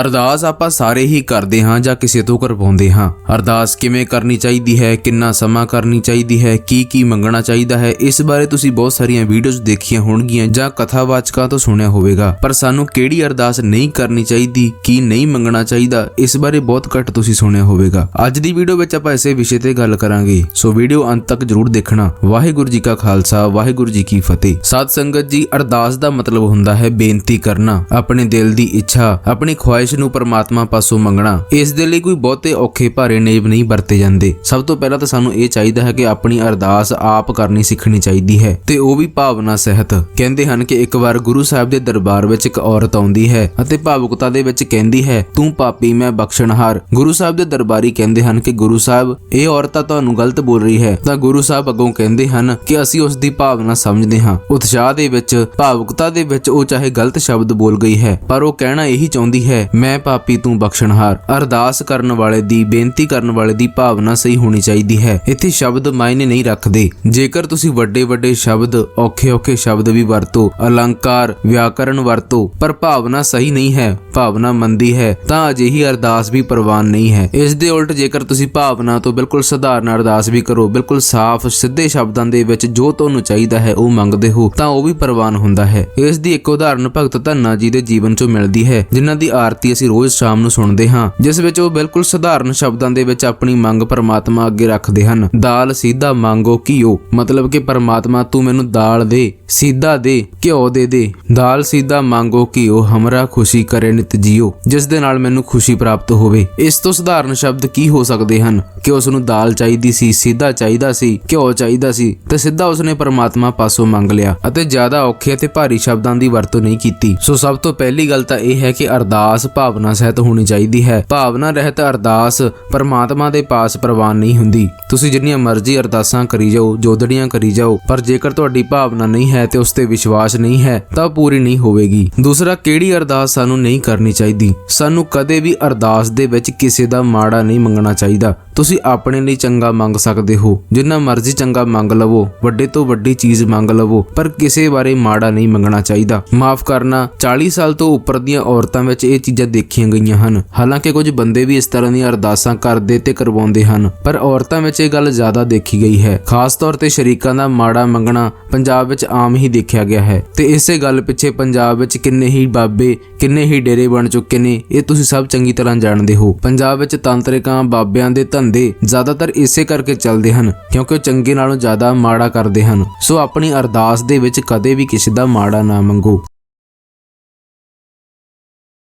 ਅਰਦਾਸ ਆਪਾਂ ਸਾਰੇ ਹੀ ਕਰਦੇ ਹਾਂ ਜਾਂ ਕਿਸੇ ਤੋਂ ਕਰਵਾਉਂਦੇ ਹਾਂ। ਅਰਦਾਸ ਕਿਵੇਂ ਕਰਨੀ ਚਾਹੀਦੀ ਹੈ, ਕਿੰਨਾ ਸਮਾਂ ਕਰਨੀ ਚਾਹੀਦੀ ਹੈ ਕੀ ਕੀ ਮੰਗਣਾ ਚਾਹੀਦਾ ਹੈ, ਇਸ ਬਾਰੇ ਤੁਸੀਂ ਬਹੁਤ ਸਾਰੀਆਂ ਵੀਡੀਓਜ਼ ਦੇਖੀਆਂ ਹੋਣਗੀਆਂ ਜਾਂ ਕਥਾਵਾਚਕਾਂ ਤੋਂ ਸੁਣਿਆ ਹੋਵੇਗਾ। ਪਰ ਸਾਨੂੰ ਕਿਹੜੀ ਅਰਦਾਸ ਨਹੀਂ ਕਰਨੀ ਚਾਹੀਦੀ, ਕੀ ਨਹੀਂ ਮੰਗਣਾ ਚਾਹੀਦਾ, ਇਸ ਬਾਰੇ ਬਹੁਤ ਘੱਟ ਤੁਸੀਂ ਸੁਣਿਆ ਹੋਵੇਗਾ। ਅੱਜ ਦੀ ਵੀਡੀਓ ਵਿੱਚ ਆਪਾਂ ਇਸੇ ਵਿਸ਼ੇ ਤੇ ਗੱਲ ਕਰਾਂਗੇ। ਸੋ ਵੀਡੀਓ ਅੰਤ ਤੱਕ ਜਰੂਰ ਦੇਖਣਾ। ਵਾਹਿਗੁਰੂ ਜੀ ਕਾ ਖਾਲਸਾ, ਵਾਹਿਗੁਰੂ ਜੀ ਕੀ ਫਤਿਹ। ਸਾਧ ਸੰਗਤ ਜੀ, ਅਰਦਾਸ ਦਾ ਮਤਲਬ ਹੁੰਦਾ ਹੈ ਬੇਨਤੀ ਕਰਨਾ। ਆਪਣੇ ਦਿਲ ਦੀ ਇੱਛਾ, ਆਪਣੀ ਖੁਆਇਸ਼ ਨੂੰ ਪਰਮਾਤਮਾ ਪਾਸੋਂ ਮੰਗਣਾ, ਇਸ ਦੇ ਲਈ ਕੋਈ ਬਹੁਤੇ ਔਖੇ ਭਾਰੇ ਨੇਮ ਨਹੀਂ ਵਰਤੇ ਜਾਂਦੇ। ਸਭ ਤੋਂ ਪਹਿਲਾਂ ਤਾਂ ਸਾਨੂੰ ਇਹ ਚਾਹੀਦਾ ਹੈ ਕਿ ਆਪਣੀ ਅਰਦਾਸ ਆਪ ਕਰਨੀ ਸਿੱਖਣੀ ਚਾਹੀਦੀ ਹੈ, ਤੇ ਉਹ ਵੀ ਭਾਵਨਾ ਸਹਿਤ। ਕਹਿੰਦੇ ਹਨ ਕਿ ਇੱਕ ਵਾਰ ਗੁਰੂ ਸਾਹਿਬ ਦੇ ਦਰਬਾਰ ਵਿੱਚ ਇੱਕ ਔਰਤ ਆਉਂਦੀ ਹੈ ਅਤੇ ਭਾਵੁਕਤਾ ਦੇ ਵਿੱਚ ਕਹਿੰਦੀ ਹੈ, ਤੂੰ ਪਾਪੀ, ਮੈਂ ਬਖਸ਼ਣਹਾਰ। ਗੁਰੂ ਸਾਹਿਬ ਦੇ ਦਰਬਾਰੀ ਕਹਿੰਦੇ ਹਨ ਕਿ ਗੁਰੂ ਸਾਹਿਬ, ਇਹ ਔਰਤ ਤਾਂ ਤੁਹਾਨੂੰ ਗਲਤ ਬੋਲ ਰਹੀ ਹੈ। ਤਾਂ ਗੁਰੂ ਸਾਹਿਬ ਅੱਗੋਂ ਕਹਿੰਦੇ ਹਨ ਕਿ ਅਸੀਂ ਉਸ ਦੀ ਭਾਵਨਾ ਸਮਝਦੇ ਹਾਂ। ਉਤਸ਼ਾਹ ਦੇ ਵਿੱਚ, ਭਾਵੁਕਤਾ ਦੇ ਵਿੱਚ ਉਹ ਚਾਹੇ ਗਲਤ ਸ਼ਬਦ ਬੋਲ ਗਈ ਹੈ, ਪਰ ਉਹ ਕਹਿਣਾ ਇਹੀ ਚਾਹੁੰਦੀ ਹੈ ਮੈਂ ਪਾਪੀ ਤੂੰ ਬਖਸ਼ਣਹਾਰ। ਅਰਦਾਸ ਕਰਨ ਵਾਲੇ ਦੀ, ਬੇਨਤੀ ਕਰਨ ਵਾਲੇ ਦੀ ਭਾਵਨਾ ਸਹੀ ਹੋਣੀ ਚਾਹੀਦੀ ਹੈ। ਇੱਥੇ ਸ਼ਬਦ ਮਾਇਨੇ ਨਹੀਂ ਰੱਖਦੇ। ਜੇਕਰ ਤੁਸੀਂ ਵੱਡੇ ਵੱਡੇ ਸ਼ਬਦ, ਔਖੇ ਔਖੇ ਸ਼ਬਦ ਵੀ ਵਰਤੋ, ਅਲੰਕਾਰ ਵਿਆਕਰਣ ਵਰਤੋ, ਪਰ ਭਾਵਨਾ ਸਹੀ ਨਹੀਂ ਹੈ, ਭਾਵਨਾ ਮੰਦੀ ਹੈ, ਤਾਂ ਅਜਿਹੀ ਅਰਦਾਸ ਵੀ ਪ੍ਰਵਾਨ ਨਹੀਂ ਹੈ। ਇਸ ਦੇ ਉਲਟ ਜੇਕਰ ਤੁਸੀਂ ਭਾਵਨਾ ਤੋਂ ਬਿਲਕੁਲ ਸਧਾਰਨ ਅਰਦਾਸ ਵੀ ਕਰੋ, ਬਿਲਕੁਲ ਸਾਫ਼, ਸਿੱਧੇ ਸ਼ਬਦਾਂ ਦੇ ਵਿੱਚ ਜੋ ਤੁਹਾਨੂੰ ਚਾਹੀਦਾ ਹੈ, ਉਹ ਮੰਗਦੇ ਹੋ, ਤਾਂ ਉਹ ਵੀ ਪ੍ਰਵਾਨ ਹੁੰਦਾ ਹੈ। ਇਸ ਦੀ ਇੱਕ ਉਦਾਹਰਨ ਭਗਤ ਧੰਨਾ ਜੀ ਦੇ ਜੀਵਨ ਚੋਂ ਮਿਲਦੀ ਹੈ, ਜਿਨ੍ਹਾਂ ਦੀ ਆਰ ਆਰਤੀ ਅਸੀਂ ਰੋਜ਼ ਸ਼ਾਮ ਨੂੰ ਸੁਣਦੇ ਹਾਂ, ਜਿਸ ਵਿੱਚ ਉਹ ਬਿਲਕੁਲ ਸਧਾਰਨ ਸ਼ਬਦਾਂ ਦੇ ਵਿੱਚ ਆਪਣੀ ਮੰਗ ਪਰਮਾਤਮਾ ਅੱਗੇ ਰੱਖਦੇ ਹਨ। ਦਾਲ, ਸਿੱਧਾ, ਮੰਗੋ, ਘਿਓ। ਮਤਲਬ ਕਿ ਪਰਮਾਤਮਾ ਤੂੰ ਮੈਨੂੰ ਦਾਲ ਦੇ। ਸਿੱਧਾ ਦੇ, ਘਿਓ ਦੇ ਦੇ। ਦਾਲ ਸਿੱਧਾ ਮੰਗੋ ਘਿਓ ਹਮਰਾ ਖੁਸ਼ੀ ਕਰੇ ਨਿਤ ਜੀਓ, ਜਿਸ ਦੇ ਨਾਲ ਮੈਨੂੰ ਖੁਸ਼ੀ ਪ੍ਰਾਪਤ ਹੋਵੇ। ਇਸ ਤੋਂ ਸਧਾਰਨ ਸ਼ਬਦ ਕੀ ਹੋ ਸਕਦੇ ਹਨ? ਕਿ ਉਸ ਨੂੰ ਦਾਲ ਚਾਹੀਦੀ ਸੀ ਸਿੱਧਾ ਚਾਹੀਦਾ ਸੀ, ਘਿਓ ਚਾਹੀਦਾ ਸੀ, ਤੇ ਸਿੱਧਾ ਉਸਨੇ ਪਰਮਾਤਮਾ ਪਾਸੋਂ ਮੰਗ ਲਿਆ ਅਤੇ ਜ਼ਿਆਦਾ ਔਖੇ ਅਤੇ ਭਾਰੀ ਸ਼ਬਦਾਂ ਦੀ ਵਰਤੋਂ ਨਹੀਂ ਕੀਤੀ। ਸੋ ਸਭ ਤੋਂ ਪਹਿਲੀ ਗੱਲ ਤਾਂ ਇਹ ਹੈ ਕਿ ਅਰਦਾਸ ਭਾਵਨਾ ਸਹਿਤ ਹੋਣੀ ਚਾਹੀਦੀ ਹੈ। ਭਾਵਨਾ ਰਹਿਤ ਅਰਦਾਸ ਪਰਮਾਤਮਾ ਦੇ ਪਾਸ ਪ੍ਰਵਾਨ ਨਹੀਂ ਹੁੰਦੀ। ਤੁਸੀਂ ਜਿੰਨੀਆਂ ਮਰਜ਼ੀ ਅਰਦਾਸਾਂ ਕਰੀ ਜਾਓ, ਜੋਦੜੀਆਂ ਕਰੀ ਜਾਓ, ਪਰ ਜੇਕਰ ਤੁਹਾਡੀ ਭਾਵਨਾ ਨਹੀਂ ਹੈ ਤੇ ਉਸ ਤੇ ਵਿਸ਼ਵਾਸ ਨਹੀਂ ਹੈ, ਤਾਂ ਪੂਰੀ ਨਹੀਂ ਹੋਵੇਗੀ। ਦੂਸਰਾ, ਕਿਹੜੀ ਅਰਦਾਸ ਸਾਨੂੰ ਨਹੀਂ ਕਰਨੀ ਚਾਹੀਦੀ? ਸਾਨੂੰ ਕਦੇ ਵੀ ਅਰਦਾਸ ਦੇ ਵਿੱਚ ਕਿਸੇ ਦਾ ਮਾੜਾ ਨਹੀਂ ਮੰਗਣਾ ਚਾਹੀਦਾ। ਤੁਸੀਂ ਆਪਣੇ ਲਈ ਚੰਗਾ ਮੰਗ ਸਕਦੇ ਹੋ। ਜਿੰਨਾ ਮਰਜ਼ੀ ਚੰਗਾ ਮੰਗ ਲਵੋ, ਵੱਡੇ ਤੋਂ ਵੱਡੀ ਚੀਜ਼ ਮੰਗ ਲਵੋ, ਪਰ ਕਿਸੇ ਬਾਰੇ ਮਾੜਾ ਨਹੀਂ ਮੰਗਣਾ ਚਾਹੀਦਾ। ਮਾਫ ਕਰਨਾ 40 ਸਾਲ ਤੋਂ ਉੱਪਰ ਦੀਆਂ ਔਰਤਾਂ ਵਿੱਚ ਇਹ ਚੀਜ਼ਾਂ ਦੇਖੀਆਂ ਗਈਆਂ ਹਨ। ਹਾਲਾਂਕਿ ਕੁਝ ਬੰਦੇ ਵੀ ਇਸ ਤਰ੍ਹਾਂ ਦੀਆਂ ਅਰਦਾਸਾਂ ਕਰਦੇ ਤੇ ਕਰਵਾਉਂਦੇ ਹਨ, ਪਰ ਔਰਤਾਂ ਵਿੱਚ ਇਹ ਗੱਲ ਜ਼ਿਆਦਾ ਦੇਖੀ ਗਈ ਹੈ। ਖਾਸ ਤੌਰ ਤੇ ਸ਼ਰੀਕਾਂ ਦਾ ਮਾੜਾ ਮੰਗਣਾ ਪੰਜਾਬ ਵਿੱਚ ਆਮ ਹੀ ਦੇਖਿਆ ਗਿਆ ਹੈ। ਤੇ ਇਸੇ ਗੱਲ ਪਿੱਛੇ ਪੰਜਾਬ ਵਿੱਚ ਕਿੰਨੇ ਹੀ ਬਾਬੇ, ਕਿੰਨੇ ਹੀ ਡੇਰੇ ਬਣ ਚੁੱਕੇ ਨੇ, ਇਹ ਤੁਸੀਂ ਸਭ ਚੰਗੀ ਤਰ੍ਹਾਂ ਜਾਣਦੇ ਹੋ। ਪੰਜਾਬ ਵਿੱਚ ਤਾਂਤਰਿਕਾਂ, ਬਾਬਿਆਂ ਦੇ ਧੰਦੇ ਜ਼ਿਆਦਾਤਰ ਇਸੇ ਕਰਕੇ ਚੱਲਦੇ ਹਨ, ਕਿਉਂਕਿ ਉਹ ਚੰਗੇ ਨਾਲੋਂ ਜ਼ਿਆਦਾ ਮਾੜਾ ਕਰਦੇ ਹਨ। ਸੋ ਆਪਣੀ ਅਰਦਾਸ ਦੇ ਵਿੱਚ ਕਦੇ ਵੀ ਕਿਸੇ ਦਾ ਮਾੜਾ ਨਾ ਮੰਗੋ।